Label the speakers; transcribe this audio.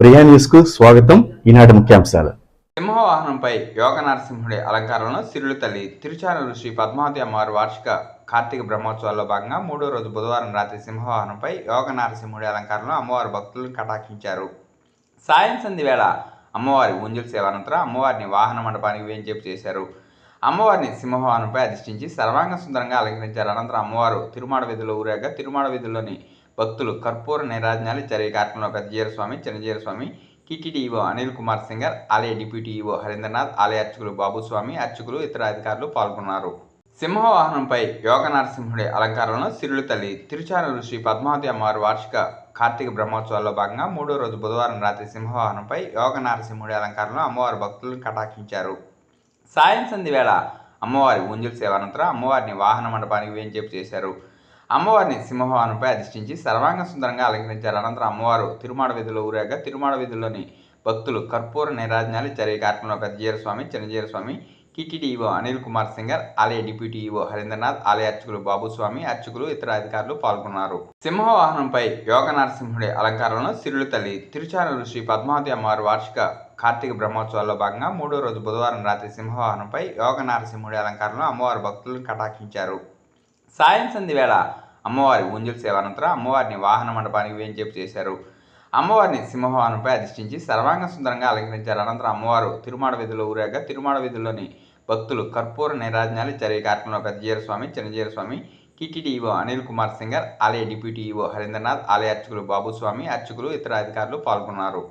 Speaker 1: ప్రియా న్యూస్కు స్వాగతం. ఈనాటి ముఖ్యాంశాలు.
Speaker 2: సింహవాహనంపై యోగ నరసింహుడి అలంకారంలో సిరులు తల్లి తిరుచానూరు శ్రీ పద్మావతి అమ్మవారి వార్షిక కార్తీక బ్రహ్మోత్సవాల్లో భాగంగా మూడో రోజు బుధవారం రాత్రి సింహవాహనంపై యోగ నరసింహుడి అలంకారంలో అమ్మవారి భక్తులను కటాక్షించారు. సాయం సంధి వేళ అమ్మవారి ఊంజల్ సేవ అనంతరం అమ్మవారిని వాహన మండపానికి వేంచేపు చేశారు. అమ్మవారిని సింహవాహనంపై అధిష్ఠించి సర్వాంగ సుందరంగా అలంకరించారు. అనంతరం అమ్మవారు తిరుమాడ వీధిలో ఊరేగా తిరుమాడ వీధుల్లోని భక్తులు కర్పూర నిరాజనాలు జరిగే కార్యక్రమంలో పెద్దజీర స్వామి చిన్నజీర స్వామి టీటీడీ ఈవో అనిల్ కుమార్ సింగర్ ఆలయ డిప్యూటీ ఈవో హరీంద్రనాథ్ ఆలయ అర్చకులు బాబుస్వామి అర్చకులు ఇతర అధికారులు పాల్గొన్నారు. సింహవాహనంపై యోగ నరసింహుడి అలంకారంలో సిరులు తల్లి తిరుచానూరు శ్రీ పద్మావతి అమ్మవారి వార్షిక కార్తీక బ్రహ్మోత్సవాల్లో భాగంగా మూడో రోజు బుధవారం రాత్రి సింహవాహనంపై యోగ నరసింహుడి అలంకారంలో అమ్మవారి భక్తులను కటాక్షించారు. సాయం సంధి వేళ అమ్మవారి ఊంజల్ సేవ అనంతరం అమ్మవారిని వాహన మండపానికి వేంచేపు చేశారు. అమ్మవారిని సింహవాహనంపై అధిష్ఠించి సర్వాంగ సుందరంగా అలంకరించారు. అనంతరం అమ్మవారు తిరుమాడ వీధిలో ఊరేగా తిరుమాడ వీధుల్లోని భక్తులు కర్పూర నైరాజ్యాలు జరిగే కార్యక్రమంలో పెద్దజీర స్వామి చిన్నజీర స్వామి టీటీడీ ఈవో అనిల్ కుమార్ సింగర్ ఆలయ డిప్యూటీ ఈవో హరీంద్రనాథ్ ఆలయ అర్చకులు బాబుస్వామి అర్చకులు ఇతర అధికారులు పాల్గొన్నారు. సింహవాహనంపై యోగ నరసింహుడి అలంకారంలో సిరులు తల్లి తిరుచానూరు శ్రీ పద్మావతి అమ్మవారి వార్షిక కార్తీక బ్రహ్మోత్సవాల్లో భాగంగా మూడో రోజు బుధవారం రాత్రి సింహవాహనంపై యోగ నరసింహుడి అలంకారంలో అమ్మవారి భక్తులను కటాక్షించారు. సాయం సంధి వేళ అమ్మవారి ఊంజల్ సేవ అనంతరం అమ్మవారిని వాహన మండపానికి వేంచేపు చేశారు. అమ్మవారిని సింహవాహనంపై అధిష్ఠించి సర్వాంగ సుందరంగా అలంకరించారు. అనంతరం అమ్మవారు తిరుమాడ వీధిలో ఊరేగా తిరుమాడ వీధుల్లోని భక్తులు కర్పూర నిరాజనాలు జరిగే కార్యక్రమంలో పెద్దజీర స్వామి చిన్నజీర స్వామి ఈవో అనిల్ కుమార్ సింగర్ ఆలయ డిప్యూటీ ఈవో హరీంద్రనాథ్ ఆలయ అర్చకులు బాబుస్వామి అర్చకులు ఇతర అధికారులు పాల్గొన్నారు.